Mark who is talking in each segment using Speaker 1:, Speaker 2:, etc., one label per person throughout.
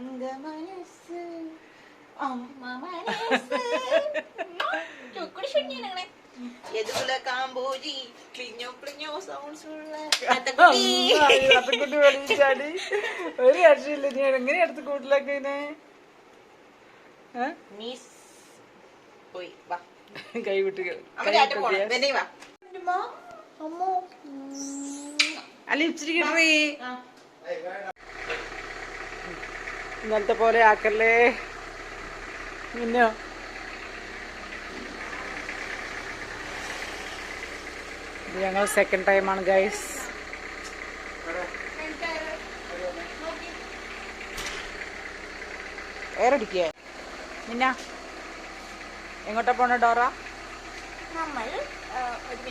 Speaker 1: തങ്ക മനസ്സ് അമ്മ മനസ്സ്. കാമ്പോജി ക്ലിഞ്ഞോ ക്ലിഞ്ഞോ സൗണ്ട്സ് ഉള്ള
Speaker 2: ഒരു രക്ഷയില്ല. നീ എങ്ങനെ അടുത്ത കൂട്ടിലേക്ക്?
Speaker 1: മിസ് പോയി വാ.
Speaker 2: കൈ വിട്ട് അല്ല ഇച്ചിരി കിട്ടറി
Speaker 1: ആ
Speaker 2: ഇന്നലത്തെ പോലെ ആക്കല്ലേ? പിന്നെ? ഇത് ഞങ്ങൾ സെക്കൻഡ് ടൈമാണ് ഗൈസ് എയറടിക്കേ മിന്ന എങ്ങോട്ടാ പോണ ഡോറ?
Speaker 1: നമ്മൾ ഒരു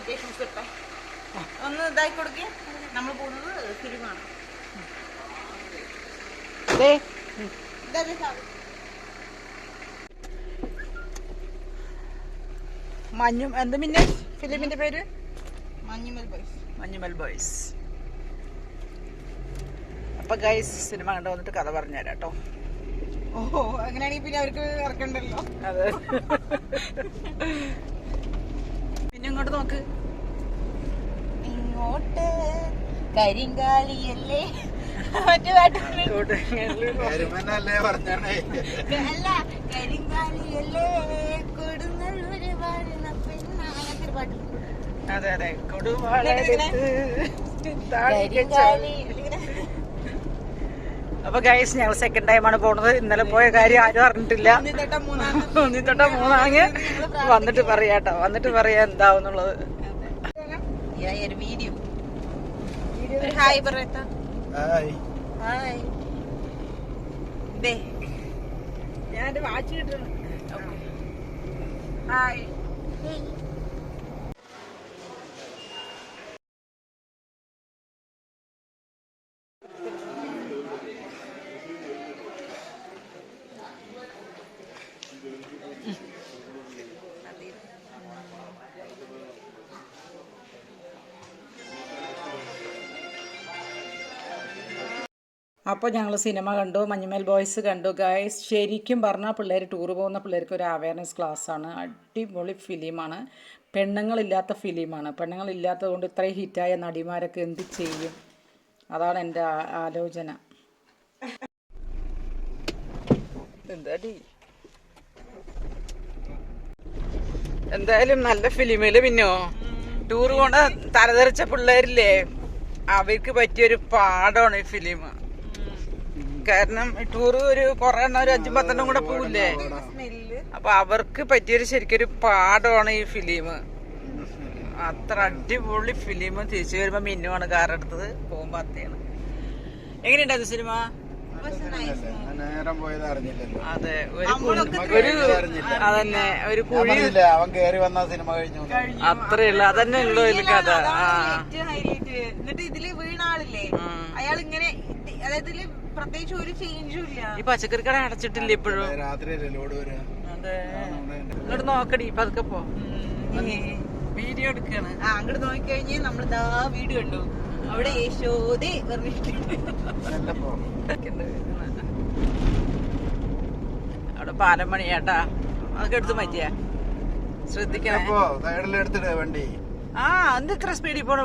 Speaker 1: ഒന്ന് ഇതായി കൊടുക്കുക നമ്മൾ പോകുന്നത് ഫിലിമാണ്
Speaker 2: മഞ്ഞും എന്ത് പിന്നെ ഫിലിമിന്റെ പേര്?
Speaker 1: മഞ്ഞുമൽ ബോയ്സ്.
Speaker 2: മഞ്ഞുമൽ ബോയ്സ്. അപ്പൊ ഗൈസ് സിനിമ കണ്ടു വന്നിട്ട് കഥ പറഞ്ഞുതരാം കേട്ടോ.
Speaker 1: ഓഹോ അങ്ങനെയാണെങ്കിൽ പിന്നെ അവർക്ക് ഇറക്കണ്ടല്ലോ
Speaker 2: അതെ. പിന്നെ ഇങ്ങോട്ട് നോക്ക്.
Speaker 1: ഇങ്ങോട്ട് കരിങ്കാലിയല്ലേ? മറ്റു
Speaker 2: അതെ അതെ അപ്പൊ ഗൈസ് ഞങ്ങൾ സെക്കൻഡ് ടൈമാണ് പോണത്. ഇന്നലെ പോയ കാര്യം ആരും അറിഞ്ഞിട്ടില്ല.
Speaker 1: ഒന്നിത്തൊട്ട മൂന്നാങ്
Speaker 2: ഒന്നി തൊട്ട മൂന്നാങ്ങ് വന്നിട്ട് പറയാട്ടോ വന്നിട്ട് പറയാ എന്താവുന്നുള്ളത്.
Speaker 1: വീഡിയോ ഹായ് പറയത്ത
Speaker 3: ഹായ്
Speaker 1: ഹായ് ദേ ഞാൻ വാച്ച് കിട്ടുന്നു. ഹായ്
Speaker 2: അപ്പോൾ ഞങ്ങൾ സിനിമ കണ്ടു മഞ്ഞുമേൽ ബോയ്സ് കണ്ടു. ഗായ്സ് ശരിക്കും പറഞ്ഞാൽ പിള്ളേർ ടൂർ പോകുന്ന പിള്ളേർക്ക് ഒരു അവയർനെസ് ക്ലാസ്സാണ് അടിപൊളി ഫിലിമാണ്. പെണ്ണുങ്ങളില്ലാത്ത ഫിലിമാണ്. പെണ്ണുങ്ങളില്ലാത്തത് കൊണ്ട് ഇത്രയും ഹിറ്റായ നടിമാരൊക്കെ എന്ത് ചെയ്യും? അതാണ് എന്റെ ആലോചന. എന്താടി? എന്തായാലും നല്ല ഫിലിമിൽ പിന്നോ? ടൂർ പോണ തലതെറിച്ച പിള്ളേരില്ലേ? അവർക്ക് പറ്റിയൊരു പാടമാണ് ഈ ഫിലിം കാരണം ടൂർ ഒരു കൊറേ എണ്ണം ഒരു അഞ്ചും പത്തെണ്ണം കൂടെ പോവില്ലേ? അപ്പൊ അവർക്ക് പറ്റിയൊരു ശരിക്കൊരു പാടമാണ് ഈ ഫിലിം അത്ര അടിപൊളി ഫിലിം തിരിച്ചു വരുമ്പോ മിന്നുമാണ് കാർ എടുത്തത് പോകുമ്പോ അത്തയാണ്. എങ്ങനെയുണ്ടായിരുന്നു സിനിമ
Speaker 3: നേരം പോയത് അറിഞ്ഞില്ലല്ലോ.
Speaker 2: അതെ ഒരു ഒരു അതന്നെ ഒരു കുഴി
Speaker 3: അവൻ കേറി വന്ന സിനിമ കഴിഞ്ഞു
Speaker 2: അത്രയുള്ള അതന്നെ ഉള്ളു ഇതിൽ കഥ.
Speaker 1: എന്നിട്ട് ഇതിൽ
Speaker 2: വീണാളില്ലേ
Speaker 1: അയാൾ ഇങ്ങനെ അതായത് ഇതിൽ പ്രത്യേകിച്ച് ഒരു ചേഞ്ചും ഇല്ല.
Speaker 2: ഈ പച്ചക്കറി കട അടച്ചിട്ടില്ല ഇപ്പോഴും?
Speaker 3: രാത്രി ലോഡ് വരാ
Speaker 2: അതെ. ഇങ്ങോട്ട് നോക്കടി പതുക്കെ പോ. വീഡിയോ എടുക്കാണ്.
Speaker 1: ആ അങ്ങോട്ട് നോക്കിക്കഴിഞ്ഞ് നമ്മൾ ദാ വീട് കണ്ടു. അവിടെ യശോദേ പറഞ്ഞിട്ട്
Speaker 3: നല്ല പോ.
Speaker 2: അവിടെ പാലം പണിയാട്ടാ അതൊക്കെ എടുത്ത് മാറ്റിയ. ശ്രദ്ധിക്കണം.
Speaker 3: വണ്ടി.
Speaker 2: ആ എന്ത് ഇത്ര സ്പീഡിൽ പോണ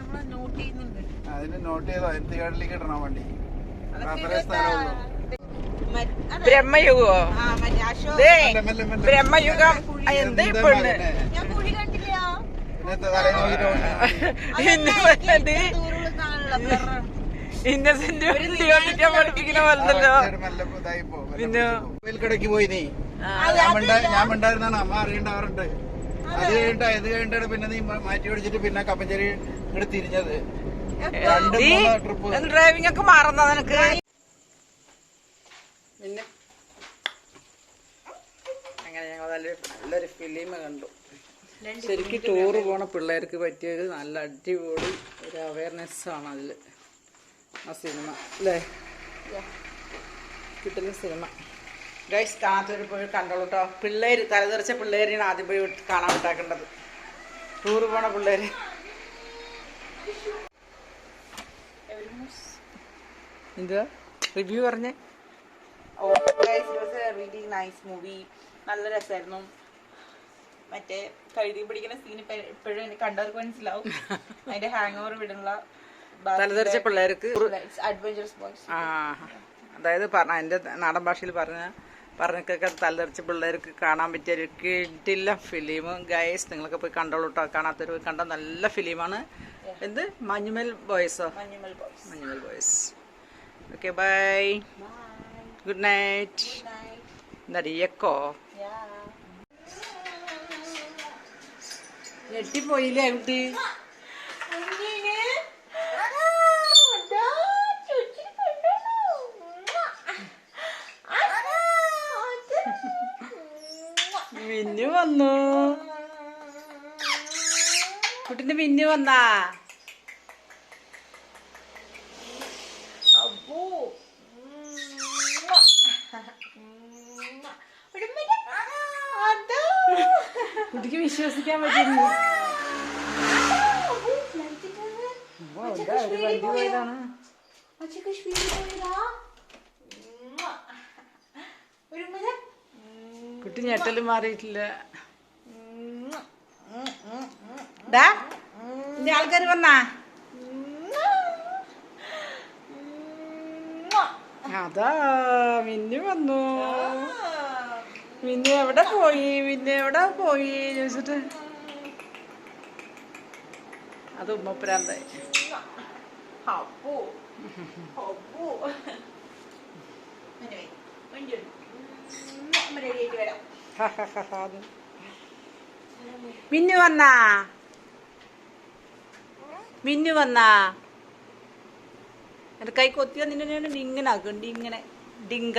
Speaker 1: നമ്മൾ നോട്ട് ചെയ്യുന്നുണ്ട്.
Speaker 3: അതിന് നോട്ട് ചെയ്തോ? എന്ത് കാർഡിലേക്ക് ഇടണം വണ്ടി?
Speaker 1: അതൊക്കെ
Speaker 3: അത്രേ സ്ഥലമുള്ളൂ.
Speaker 2: ബ്രഹ്മയുഗോ. ബ്രഹ്മയുഗം. എന്ത് പെണ്ണ്. ഇന്നസെന്റ് പഠിപ്പിക്കുന്ന പോലല്ലോ പിന്നെ?
Speaker 3: പോയി നീ. ഞാൻ മിണ്ടായിരുന്നാണ് അമ്മ അറിയണ്ടാറുണ്ട് അത്. കഴിഞ്ഞിട്ട് കഴിഞ്ഞിട്ടാണ് പിന്നെ നീ മാറ്റി പിടിച്ചിട്ട് പിന്നെ കപ്പഞ്ചേരി ഇങ്ങോട്ട് തിരിഞ്ഞത്.
Speaker 2: നീ ഡ്രൈവിംഗ് ഒക്കെ മാറുന്ന നിനക്ക്? പിന്നെ അങ്ങനെ ഞങ്ങൾ നല്ലൊരു നല്ലൊരു ഫിലിം കണ്ടു. ശരിക്കും ടൂറ് പോണ പിള്ളേർക്ക് പറ്റിയത് നല്ല അടിപൊളി ഒരു അവയർനെസ് ആണ് അതിൽ. ആ സിനിമ അല്ലേ? കിട്ടുന്ന സിനിമ ഗൈസ് കാത്തൊരു പോയി കണ്ടോളൂ കേട്ടോ പിള്ളേർ തലതെറിച്ച പിള്ളേരെയാണ് ആദ്യം പോയി കാണാൻ ഉണ്ടാക്കേണ്ടത് ടൂറ് പോണ പിള്ളേര്. എന്തുവാ? റിവ്യൂ പറഞ്ഞേ.
Speaker 1: റിയലി നൈസ് മൂവി നല്ല രസമായിരുന്നു. മറ്റേ കഴുതി പിടിക്കുന്ന സീൻ എപ്പോഴും എനിക്ക് കണ്ടവർക്ക് മനസ്സിലാവും. അതിന്റെ ഹാങ് ഓവർ വിടുള്ള
Speaker 2: തലതെറിച്ച പിള്ളേർക്ക്
Speaker 1: അഡ്വഞ്ചറസ് ബോയ്സ്
Speaker 2: അതായത് പറഞ്ഞ എന്റെ നാടൻ ഭാഷയിൽ പറഞ്ഞ പറഞ്ഞൊക്കെ തലതെറിച്ച പിള്ളേർക്ക് കാണാൻ പറ്റിയ ഒരു കിട്ടില്ല ഫിലിം. ഗൈസ് നിങ്ങളൊക്കെ പോയി കണ്ടോളൂ കേട്ടോ കാണാത്തൊരു കണ്ട നല്ല ഫിലിമാണ്. എന്ത്? Manjummel ബോയ്സോ
Speaker 1: Manjummel boys
Speaker 2: Manjummel boys okay bye good night എന്താ എക്കോ ഞെട്ടിപ്പോയില്ലേ കുട്ടി? മിന്നു വന്നു. കുട്ടിന്റെ മിന്നു വന്നാ
Speaker 1: അപ്പോ
Speaker 2: കുട്ടിക്ക് വിശ്വസിക്കാൻ പറ്റുന്നു കുട്ടി ഞെട്ടൽ മാറിയിട്ടില്ല. ആൾക്കാർ വന്നാ? അതാ മിന്നു വന്നു. മിന്നു എവിടെ പോയി? പിന്നെ എവിടെ പോയി? ചോദിച്ചിട്ട് അത് ഉമ്മപ്പുരാന്തായി. മിന്നു വന്നാ? മിന്നു വന്നാ? എന്റെ കൈ കൊത്തിയ നിന്നെ ഞാൻ ഇങ്ങനെ ആക്കുന്നുണ്ട് ഇങ്ങനെ ഡിങ്ക